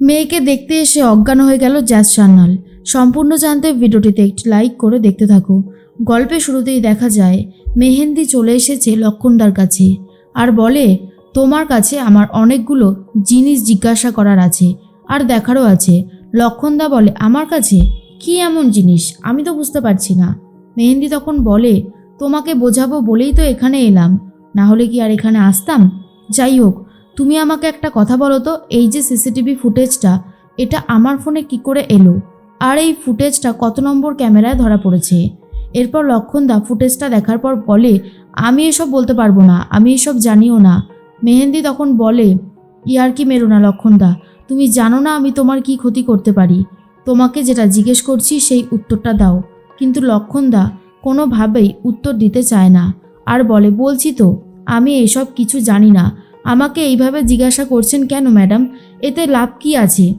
মেয়েকে দেখতে এসে অজ্ঞান হয়ে গেল জ্যাজ সান্যাল। সম্পূর্ণ জানতে ভিডিওটিতে একটি লাইক করে দেখতে থাকো। গল্পে শুরুতেই দেখা যায়, মেহেন্দি চলে এসেছে লক্ষণদার কাছে। আর বলে, তোমার কাছে আমার অনেকগুলো জিনিস জিজ্ঞাসা করার আছে, আর দেখারও আছে। লক্ষণদা বলে, আমার কাছে? কি এমন জিনিস? আমি তো বুঝতে পারছি না। মেহেন্দি তখন বলে, তোমাকে বোঝাবো বলেই তো এখানে এলাম। না হলে কি আর এখানে আসতাম? যাই হোক তুমি আমাকে একটা কথা বলো তো, এই যে সিসিটিভি ফুটেজটা, এটা আমার ফোনে কি করে এলো? আর এই ফুটেজটা কত নম্বর ক্যামেরায় ধরা পড়েছে? এরপর লক্ষণদা ফুটেজটা দেখার পর বলে, আমি এসব বলতে পারব না, আমি এসব জানিও না। মেহেন্দি তখন বলে, ইয়ার কি মেরো না লক্ষণদা, তুমি জানো না আমি তোমার কি ক্ষতি করতে পারি? তোমাকে যেটা জিজ্ঞেস করছি সেই উত্তরটা দাও। কিন্তু লক্ষণদা কোনোভাবেই উত্তর দিতে চায় না। আর বলে, বলছি তো, আমি এসব কিছু জানি না আমাকে এইভাবে জিজ্ঞাসা করছেন কেন, ম্যাডাম? এতে লাভ কি আছে?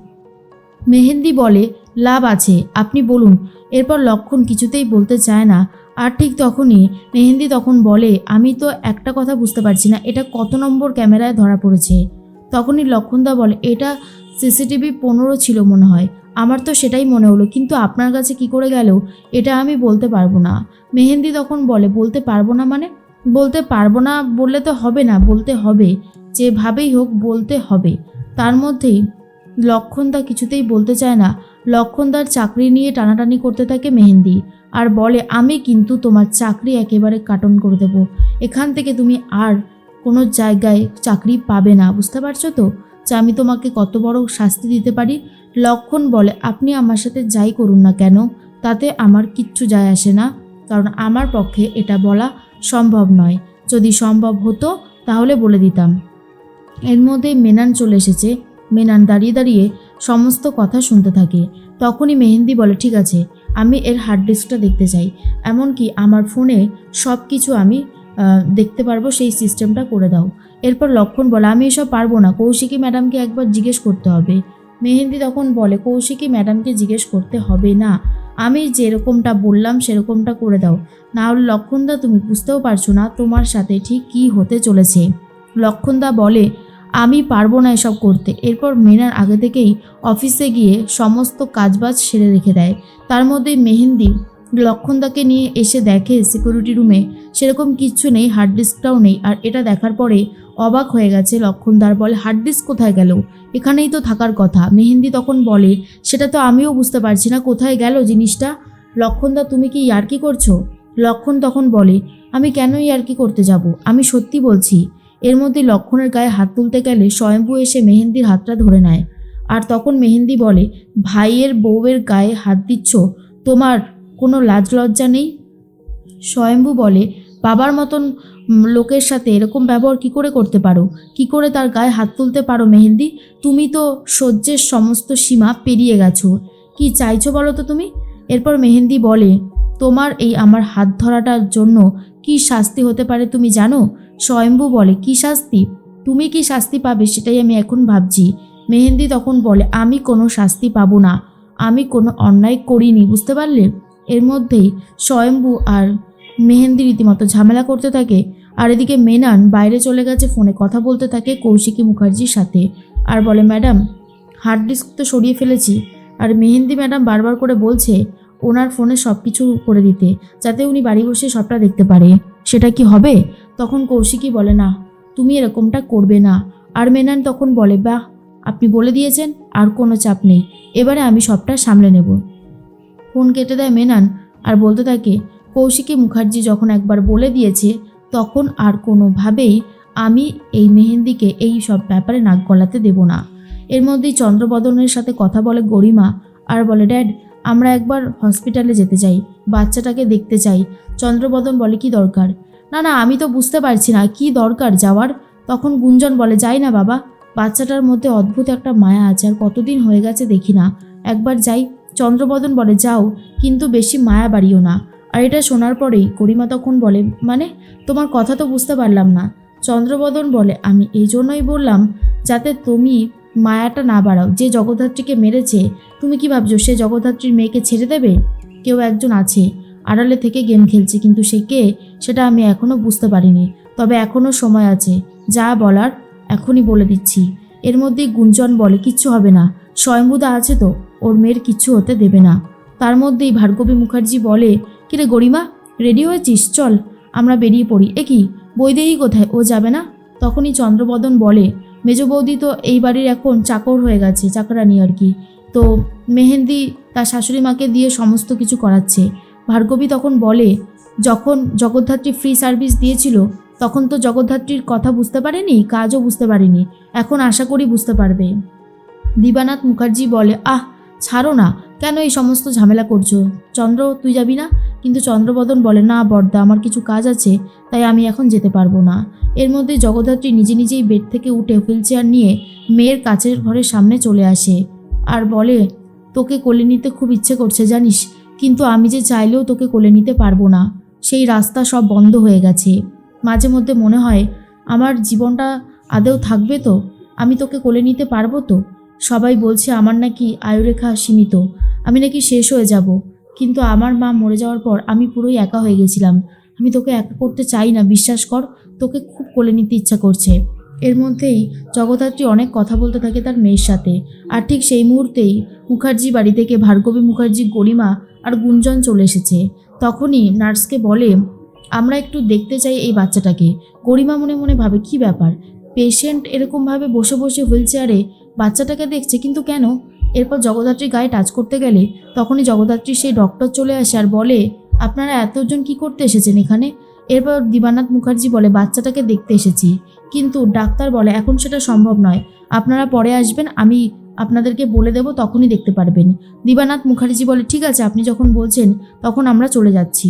মেহেন্দি বলে, লাভ আছে, আপনি বলুন। এরপর লক্ষণ কিছুতেই বলতে চায় না। আর ঠিক তখনই মেহেন্দি তখন বলে, আমি তো একটা কথা বুঝতে পারছি না, এটা কত নম্বর ক্যামেরায় ধরা পড়েছে? তখনই লক্ষণদা বলে, এটা সিসিটিভি পনেরো ছিল মনে হয়। আমার তো সেটাই মনে হলো, কিন্তু আপনার কাছে কি করে গেল, এটা আমি বলতে পারব না। মেহেন্দি তখন বলে, বলতে পারব না মানে? বলতে পারব না, বললে তো হবে না, বলতে হবে। যেভাবেই হোক, বলতে হবে। তার মধ্যেই লক্ষণদা কিছুতেই বলতে চায় না। লক্ষণদার চাকরি নিয়ে টানাটানি করতে থাকে মেহেন্দি আর বলে, আমি কিন্তু তোমার চাকরি একেবারে কাটন করে দেবো। এখান থেকে তুমি আর কোনো জায়গায় চাকরি পাবে না, বুঝতে পারছ তো? যে আমি তোমাকে কত বড় শাস্তি দিতে পারি? লক্ষণ বলে, আপনি আমার সাথে যাই করুন না কেন? তাতে আমার কিচ্ছু যায় আসে না। কারণ আমার পক্ষে এটা বলা সম্ভব নয়। যদি সম্ভব হতো, তাহলে বলে দিতাম। এর মধ্যে মেনান চলে এসেছে। মেনান দাঁড়িয়ে দাঁড়িয়ে সমস্ত কথা শুনতে থাকে। তখনই মেহেন্দি বলে, ঠিক আছে, আমি এর হার্ড ডিস্কটা দেখতে চাই। এমনকি আমার ফোনে সব কিছু আমি দেখতে পারব, সেই সিস্টেমটা করে দাও। এরপর লক্ষণ বলে, আমি এসব পারব না। কৌশিকী ম্যাডামকে একবার জিজ্ঞেস করতে হবে। মেহেন্দি তখন বলে, কৌশিকী ম্যাডামকে জিজ্ঞেস করতে হবে না। আমি যেরকমটা বললাম সেরকমটা করে দাও। না হলে লক্ষণদা, তুমি বুঝতেও পারছ না তোমার সাথে ঠিক কী হতে চলেছে। লক্ষণদা বলে, আমি পারব না এসব করতে। এরপর মেনার আগে থেকেই অফিসে গিয়ে সমস্ত কাজবাজ সেরে রেখে দেয়। তার মধ্যে মেহেন্দি লক্ষণদাকে নিয়ে এসে দেখে সিকিউরিটি রুমে সেরকম কিচ্ছু নেই হার্ড ডিস্কটাও নেই। আর এটা দেখার পরে অবাক হয়ে গেছে লক্ষণদার। বলে হার্ড ডিস্ক কোথায় গেল? এখানেই তো থাকার কথা। মেহেন্দি তখন বলে, সেটা তো আমিও বুঝতে পারছি না, কোথায় গেল জিনিসটা? লক্ষণদা, তুমি কি ইয়ার্কি করছ? লক্ষণ তখন বলে, আমি কেন ইয়ার্কি করতে যাব? আমি সত্যি বলছি, এর মধ্যে লক্ষণের গায়ে হাত তুলতে গেলে স্বয়ম্ভু এসে মেহেন্দির হাতটা ধরে নেয়। আর তখন মেহেন্দি বলে, ভাইয়ের বউয়ের গায়ে হাত দিচ্ছ? তোমার কোনো লাজ লজ্জা নেই? স্বয়ম্ভু বলে, বাবার মতন লোকের সাথে এরকম ব্যবহার কি করে করতে পারো? কি করে তার গায়ে হাত তুলতে পারো মেহেন্দি? তুমি তো সহ্যের সমস্ত সীমা পেরিয়ে গেছো। কি চাইছো বলো তো তুমি? এরপর মেহেন্দি বলে, তোমার এই আমার হাত ধরাটার জন্য কি শাস্তি হতে পারে তুমি জানো? স্বয়ম্ভু বলে, কি শাস্তি? তুমি কি শাস্তি পাবে সেটাই আমি এখন ভাবছি। মেহেন্দি তখন বলে, আমি কোনো শাস্তি পাবো না। আমি কোনো অন্যায় করিনি, বুঝতে পারলে? এর মধ্যেই স্বয়ম্ভু আর মেহেন্দি রীতিমতো ঝামেলা করতে থাকে। আর এদিকে মেনান বাইরে চলে গেছে ফোনে কথা বলতে থাকে কৌশিকী মুখার্জির সাথে। আর বলে, ম্যাডাম, হার্ড ডিস্ক তো সরিয়ে ফেলেছি। আর মেহেন্দি ম্যাডাম বারবার করে বলছে ওনার ফোনে সব কিছু করে দিতে, যাতে উনি বাড়ি বসে সবটা দেখতে পারে। সেটা কি হবে? তখন কৌশিকী বলে, না, তুমি এরকমটা করবে না। আর মেনান তখন বলে, বাহ, আপনি বলে দিয়েছেন, আর কোনো চাপ নেই। এবারে আমি সবটা সামলে নেব। ফোন কেটে দেয় মেনান আর বলতে থাকে কৌশিকী মুখার্জি যখন একবার বলে দিয়েছে, তখন আর কোনোভাবেই আমি এই মেহেন্দিকে এই সব ব্যাপারে নাক গলাতে দেব না। এর মধ্যেই চন্দ্রবদনের সাথে কথা বলে গরিমা আর বলে, ড্যাড, আমরা একবার হসপিটালে যেতে চাই, বাচ্চাটাকে দেখতে চাই। চন্দ্রবদন বলে, কি দরকার? না না, আমি তো বুঝতে পারছি না, কি দরকার যাওয়ার? তখন গুঞ্জন বলে, যাই না বাবা, বাচ্চাটার মধ্যে অদ্ভুত একটা মায়া আছে আর কতদিন হয়ে গেছে দেখি না। একবার যাই। চন্দ্রবদন বলে, যাও, কিন্তু বেশি মায়া বাড়িও না। আর এটা শোনার পরেই করিমা তখন বলে মানে তোমার কথা তো বুঝতে পারলাম না। চন্দ্রবদন বলে, আমি এই জন্যই বললাম, যাতে তুমি মায়াটা না বাড়াও। যে জগদ্ধাত্রীকে মেরেছে, তুমি কি ভাবছ সে জগদ্ধাত্রীর মেয়েকে ছেড়ে দেবে? কেউ একজন আছে, আড়ালে থেকে গেম খেলছে, কিন্তু সে কে, সেটা আমি এখনও বুঝতে পারিনি। তবে এখনও সময় আছে, যা বলার এখনই বলে দিচ্ছি। এর মধ্যেই গুঞ্জন বলে, কিচ্ছু হবে না স্বয়ম্ভুদা আছে তো, ওর মেয়ের কিচ্ছু হতে দেবে না। তার মধ্যেই ভার্গবী মুখার্জি বলে কিরে গরিমা রেডি হয়েছিস? চল, আমরা বেরিয়ে পড়ি। এ কি? বৈদেহী কোথায়? ও যাবে না? তখনই চন্দ্রবদন বলে, মেজ বৌদি তো এই বাড়ির এখন চাকর হয়ে গেছে চাকরানি আর কি। তো মেহেন্দি তার শাশুড়ি মাকে দিয়ে সমস্ত কিছু করাচ্ছে। ভার্গবী তখন বলে, যখন জগদ্ধাত্রী ফ্রি সার্ভিস দিয়েছিল, তখন তো জগদ্ধাত্রীর কথা বুঝতে পারেনি, কাজও বুঝতে পারেনি। এখন আশা করি বুঝতে পারবে। দিবানাথ মুখার্জি বলে, আহ, ছাড়ো না, কেন এই সমস্ত ঝামেলা করছ? চন্দ্র, তুই যাবি না? কিন্তু চন্দ্রবদন বলে, না বর্দা, আমার কিছু কাজ আছে, তাই আমি এখন যেতে পারব না। এর মধ্যে জগদ্ধাত্রী নিজে নিজেই বেড থেকে উঠে হুইল চেয়ার নিয়ে মেয়ের কাছের ঘরের সামনে চলে আসে আর বলে, তোকে কোলে নিতে খুব ইচ্ছে করছে জানিস, কিন্তু আমি যে চাইলেও তোকে কোলে নিতে পারব না। সেই রাস্তা সব বন্ধ হয়ে গেছে। মাঝে মধ্যে মনে হয়, আমার জীবনটা আদেও থাকবে তো? আমি তোকে কোলে নিতে পারব তো? সবাই বলছে, আমার নাকি আয়ুরেখা সীমিত। আমি নাকি শেষ হয়ে যাব। কিন্তু আমার মা মরে যাওয়ার পর আমি পুরোই একা হয়ে গেছিলাম। আমি তোকে একা করতে চাই না, বিশ্বাস কর, তোকে খুব কোলে নিতে ইচ্ছা করছে। এর মধ্যেই জগদ্ধাত্রী অনেক কথা বলতে থাকে তার মেয়ের সাথে। আর ঠিক সেই মুহূর্তেই মুখার্জি বাড়ি থেকে ভার্গবী মুখার্জি, গরিমা আর গুঞ্জন চলে এসেছে। তখনই নার্সকে বলে, আমরা একটু দেখতে চাই এই বাচ্চাটাকে। গরিমা মনে মনে ভাবে, কি ব্যাপার? পেশেন্ট এরকমভাবে বসে বসে হুইল চেয়ারে বাচ্চাটাকে দেখছে, কিন্তু কেন? এরপর জগদ্ধাত্রী গায়ে টাচ করতে গেলে তখনই জগদ্ধাত্রী সেই ডক্টর চলে আসে আর বলে, আপনারা এতজন কি করতে এসেছেন এখানে? এরপর দিবানাথ মুখার্জি বলে, বাচ্চাটাকে দেখতে এসেছি। কিন্তু ডাক্তার বলে, এখন সেটা সম্ভব নয়। আপনারা পরে আসবেন, আমি আপনাদেরকে বলে দেব, তখনই দেখতে পারবেন। দিবানাথ মুখার্জি বলে, ঠিক আছে, আপনি যখন বলছেন, তখন আমরা চলে যাচ্ছি।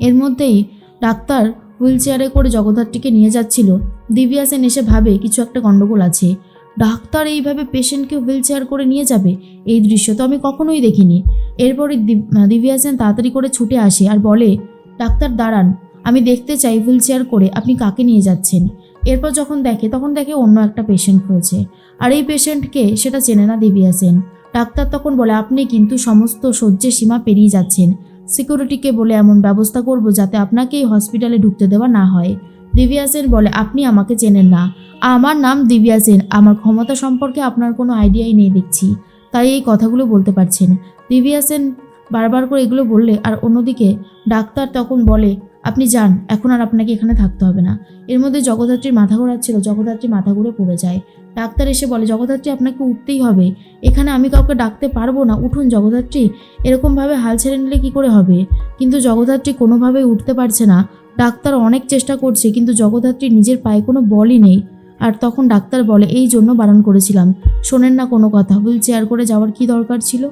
এর মধ্যেই ডাক্তার হুইল চেয়ারে করে জগদ্ধাত্রীকে নিয়ে যাচ্ছিল। দিব্যা সেন এসে ভাবে, কিছু একটা গণ্ডগোল আছে। ডাক্তার এইভাবে পেশেন্টকে হুইল চেয়ার করে নিয়ে যাবে? এই দৃশ্য তো আমি কখনোই দেখিনি। এরপরে দিব- দিব্যা সেন তাড়াতাড়ি করে ছুটে আসে আর বলে, ডাক্তার, দাঁড়ান। আমি দেখতে চাই হুইল চেয়ার করে আপনি কাকে নিয়ে যাচ্ছেন? এরপর যখন দেখে, তখন দেখে অন্য একটা পেশেন্ট হয়েছে আর এই পেশেন্টকে সেটা চেনে না দিব্যা সেন ডাক্তার তখন বলে, আপনি কিন্তু সমস্ত সহ্যের সীমা পেরিয়ে যাচ্ছেন। সিকিউরিটিকে বলে এমন ব্যবস্থা করব যাতে আপনাকে এই হসপিটালে ঢুকতে দেওয়া না হয়। দিব্যা সেন বলে, আপনি আমাকে চেনেন না। আমার নাম দিব্যা সেন। আমার ক্ষমতা সম্পর্কে আপনার কোনো আইডিয়াই নেই দেখছি। তাই এই কথাগুলো বলতে পারছেন। দিব্যা সেন বারবার করে এগুলো বললে আর অন্যদিকে ডাক্তার তখন বলে, আপনি যান, এখন আর আপনাকে এখানে থাকতে হবে না। এর মধ্যে জগদ্ধাত্রীর মাথা ঘোরাচ্ছিল, জগদ্ধাত্রী মাথা ঘুরে পড়ে যায়। ডাক্তার এসে বলে, জগদ্ধাত্রী, আপনাকে উঠতেই হবে। এখানে আমি কাউকে ডাকতে পারব না। উঠুন জগদ্ধাত্রী। এরকমভাবে হাল ছেড়ে নিলে কী করে হবে? কিন্তু জগদ্ধাত্রী কোনোভাবেই উঠতে পারছে না। ডাক্তার অনেক চেষ্টা করছে, কিন্তু জগদ্ধাত্রী নিজের পায়ে কোনো বলই নেই। আর তখন ডাক্তার বলে, এই জন্য বারণ করেছিলাম। শোনেন না কোনো কথা। হুইল চেয়ার করে যাওয়ার কি দরকার ছিল?